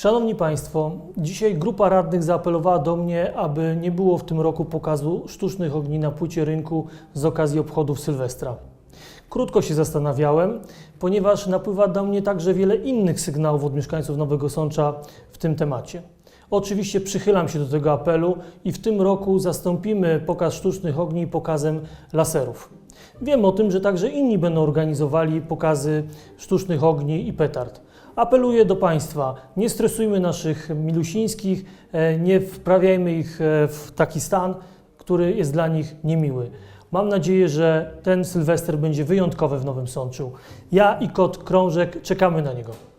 Szanowni Państwo, dzisiaj grupa radnych zaapelowała do mnie, aby nie było w tym roku pokazu sztucznych ogni na płycie rynku z okazji obchodów Sylwestra. Krótko się zastanawiałem, ponieważ napływa do mnie także wiele innych sygnałów od mieszkańców Nowego Sącza w tym temacie. Oczywiście przychylam się do tego apelu i w tym roku zastąpimy pokaz sztucznych ogni pokazem laserów. Wiem o tym, że także inni będą organizowali pokazy sztucznych ogni i petard. Apeluję do Państwa, nie stresujmy naszych milusińskich, e, nie wprawiajmy ich e, w taki stan, który jest dla nich niemiły. Mam nadzieję, że ten Sylwester będzie wyjątkowy w Nowym Sączu. Ja i kot Krążek czekamy na niego.